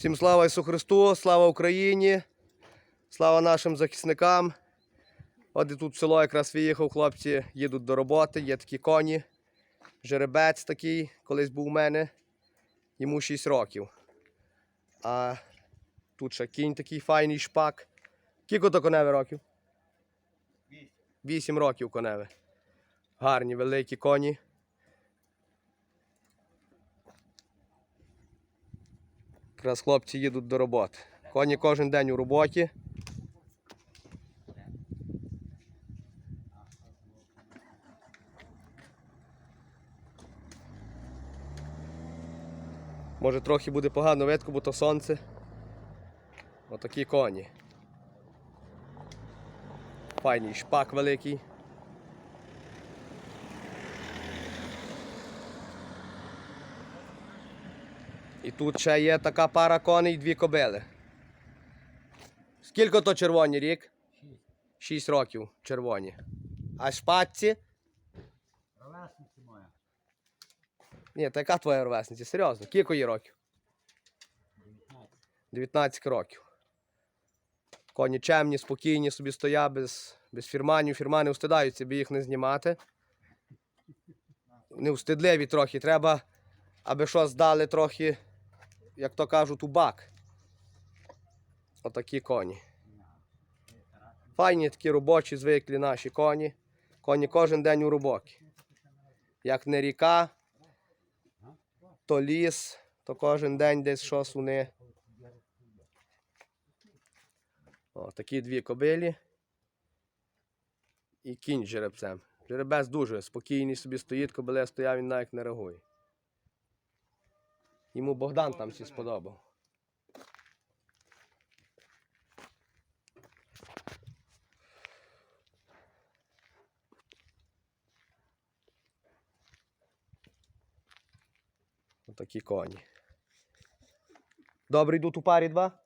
Всім слава Ісу Христу, слава Україні, слава нашим захисникам. От і тут в село якраз виїхав, хлопці їдуть до роботи, є такі коні. Жеребець такий, колись був у мене, йому 6 років. А тут ще кінь такий файний шпак. Скільки то коневе років? 8 років коневе. Гарні, великі коні. Якраз хлопці їдуть до роботи. Коні кожен день у роботі. Може трохи буде погано видко, бо то сонце. Отакі коні. Файний шпак великий. І тут ще є така пара коней і дві кобили. Скільки то червоні рік? Шість років червоні. А шпатці? Ровесниця моя. Ні, та яка твоя ровесниця? Серйозно, кілько їй років? 19. 19 років. Коні чемні, спокійні собі стоять без, без фірманів. Фірмани устидаються, бо їх не знімати. Вони устидливі трохи. Треба, аби що здали трохи, як то кажуть, у бак. Отакі коні. Файні такі робочі, звиклі наші коні. Коні кожен день у роботі. Як не ріка, то ліс, то кожен день десь щось вони. О, такі дві кобилі. І кінь жеребцем. Жеребець дуже спокійний собі стоїть, кобиле стояв, він навіть не реагує. Йому Богдан там всі сподобав. Отакі коні. Добре йдуть у парі два?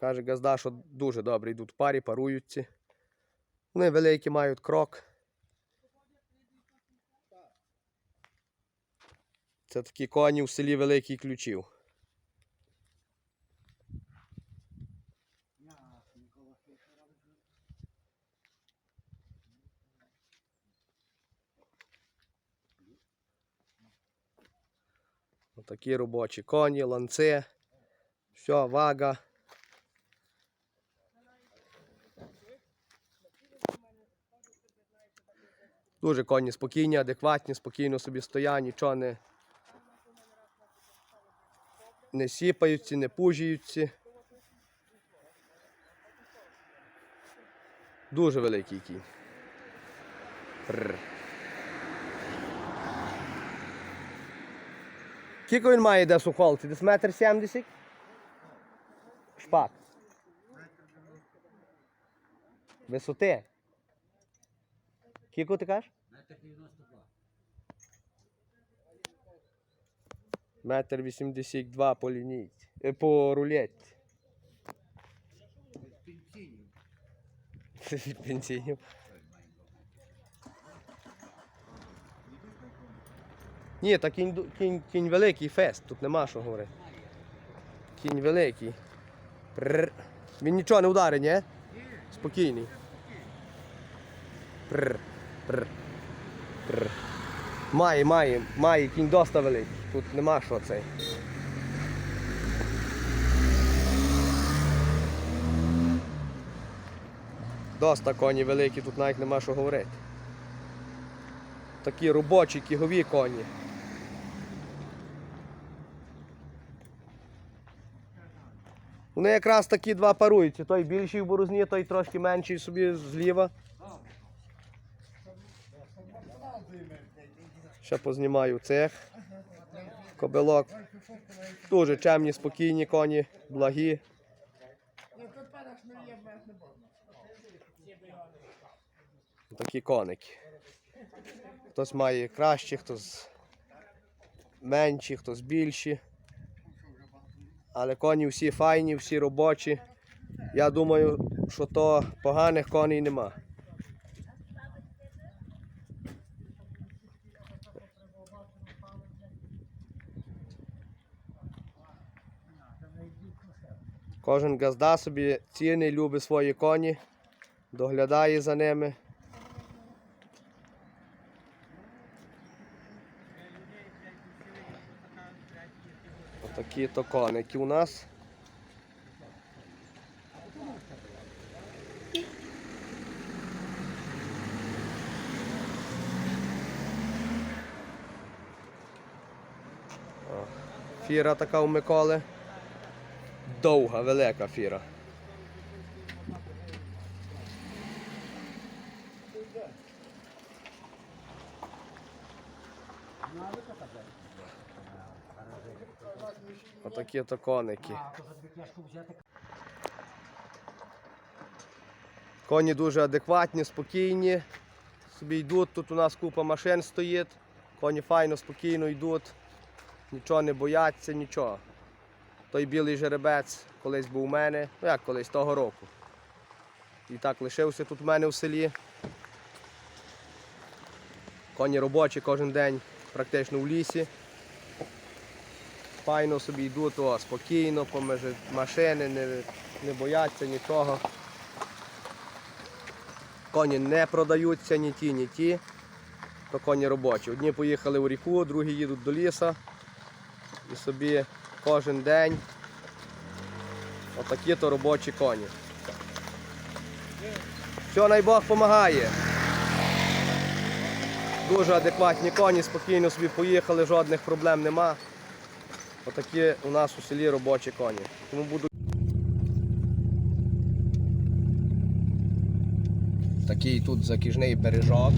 Каже Газда, що дуже добре йдуть в парі, паруються. Вони великі мають крок. Це такі коні в селі Великий Ключів. Отакі робочі коні, ланци. Все, вага. Дуже коні спокійні, адекватні, спокійно собі стоять, нічого не, не сіпаються, не пужіються. Дуже великий кінь. Пррр. Скільки він має де сухолці? Десь метр сімдесят? Шпак. Висоти. Скільки ти кажеш? Метр 92. Метр вісімдесят два по лінійці. Е, по рулетці. Пенсійнів. Ні, та кінь, кінь, кінь великий фест, тут нема що говорити. Кінь великий. Пррр. Він нічого не ударить, ні? Спокійний. Пррр. Пррр. Пррр. Має, має, має, кінь доста великий. Тут нема що цей. Доста коні великі, тут навіть нема що говорити. Такі робочі кігові коні. Вони якраз такі два паруються. Той більший в борозні, той трошки менший собі зліва. Ще познімаю цех. Кобилок. Дуже чемні, спокійні коні, благі. Такі коники. Хтось має кращі, хтось менші, хтось більші. Але коні всі файні, всі робочі. Я думаю, що то поганих коней нема. Кожен газда собі цінний, любить свої коні, доглядає за ними. Отакі то коники у нас. Фіра така у Миколи. Довга, велика фіра. Отакі то коники. Коні дуже адекватні, спокійні. Собі йдуть, тут у нас купа машин стоїть. Коні файно, спокійно йдуть, нічого не бояться, нічого. Той білий жеребець колись був у мене, ну як колись того року. І так лишився тут у мене в селі. Коні робочі кожен день практично в лісі. Файно собі йдуть, о, спокійно, поміж машини, не, не бояться нічого. Коні не продаються ні ті, ні ті. То коні робочі. Одні поїхали у ріку, другі їдуть до ліса. І собі кожен день отакі то робочі коні. Все, най Бог допомагає. Дуже адекватні коні, спокійно собі поїхали, жодних проблем нема. Отакі у нас у селі робочі коні. Тому буду Такий тут закіжний бережок.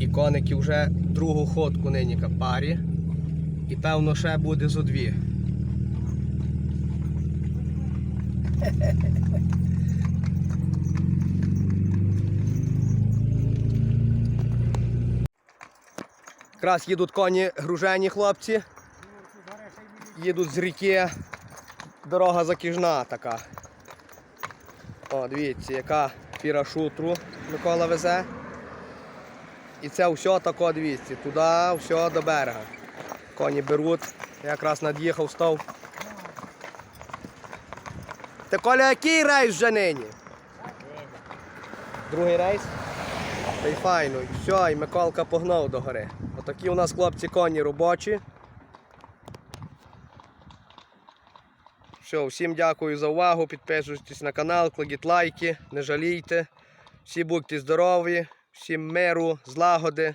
І коники вже другу ходку нині парі. І певно ще буде зо дві. Якраз їдуть коні гружені хлопці. Їдуть з ріки. Дорога закіжна така. О, дивіться, яка фіра шутру Микола везе. І це все тако, дивіться, туди, все до берега. Коні беруть. Я якраз над'їхав, став. Ти Коля, який рейс вже нині? Другий рейс? Та й файно. І все, і Миколка погнав до гори. Отакі у нас хлопці коні робочі. Все, всім дякую за увагу. Підписуйтесь на канал, кладіть лайки, не жалійте. Всі будьте здорові, всім миру, злагоди